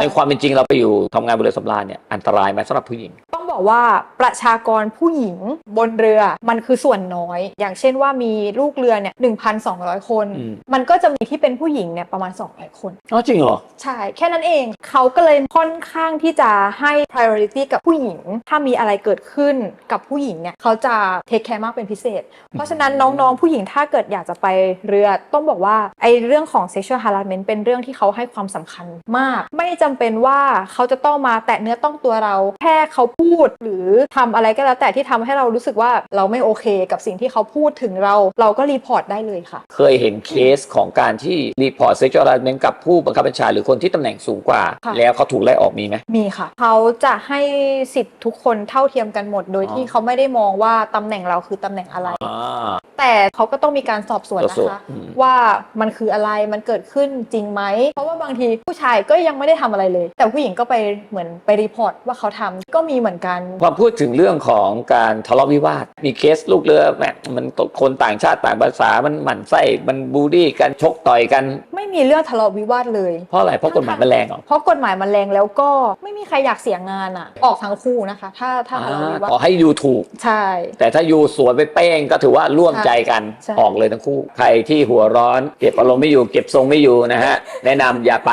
ในความเป็นจริงเราไปอยู่ทำงานบริษัทสำราญเนี่ยอันตรายไหมสำหรับผู้หญิง บอกว่าประชากรผู้หญิงบนเรือมันคือส่วนน้อย อย่างเช่นว่ามีลูกเรือเนี่ย1,200 คน อืม มันก็จะมีที่เป็นผู้หญิงเนี่ยประมาณ 200 คน อ๋อจริงเหรอ ใช่ แค่นั้นเองเขาก็เลยค่อนข้างที่จะให้ priority กับผู้หญิง ถ้ามีอะไรเกิดขึ้นกับผู้หญิงเนี่ยเขาจะ take care มากเป็นพิเศษ เพราะฉะนั้นน้องๆผู้หญิงถ้าเกิดอยากจะไปเรือต้องบอกว่าไอเรื่องของ sexual harassment เป็นเรื่องที่เขาให้ความสำคัญมาก ไม่จำเป็นว่าเขาจะต้องมาแตะเนื้อต้องตัวเรา แค่เขาพูดหรือทำอะไรก็แล้วแต่ที่ทำให้เรารู้สึกว่าเราไม่โอเคกับสิ่งที่เขาพูดถึงเรา เราก็รีพอร์ตได้เลยค่ะ เคยเห็นเคสของการที่รีพอร์ตเซ็กชวล a ร a กับผู้บังคับบัญชาหรือคนที่ตำแหน่งสูงกว่าค่ะแล้วเขาถูกไล่ออกมีไหมมีค่ะ เขาจะให้สิทธิ์ทุกคนเท่าเทียมกันหมด โดยอ๋อที่เขาไม่ได้มองว่าตำแหน่งเราคือตำแหน่งอะไรอ่า แต่เขาก็ต้องมีการสอบสวนสอบนะสวนคะ อืม ว่ามันคืออะไรมันเกิดขึ้นจริงไหม เพราะว่าบางทีผู้ชายก็ยังไม่ได้ทำอะไรเลย แต่ผู้หญิงก็ไปเหมือนไปรีพอร์ตว่าเขาทำก็มีเหมือนกัน พอพูดถึงเรื่องของการทะเลาะวิวาท มีเคสลูกเรือแหมมันตกคนต่างชาติต่างภาษามันหมั่นไส้มันบูลลี่กันชกต่อยกัน ไม่มีเรื่องทะเลาะวิวาทเลย เพราะอะไรเพราะกฎหมายมันแรงเหรอเพราะกฎหมายมันแรงแล้วก็ไม่มีใครอยากเสียงานอะ ออกทั้งคู่นะคะ ถ้าถ้าทะเลาะวิวาขอทให้ยูถูก ใช่ แต่ถ้ายูสวนไปเป้งก็ถือว่าร่วมใจกันใช่ ออกเลยทั้งคู่ ใครที่หัวร้อน เก็บอารมณ์ไม่อยู่เก็บทรงไม่อยู่นะฮะ แนะนำอย่าไป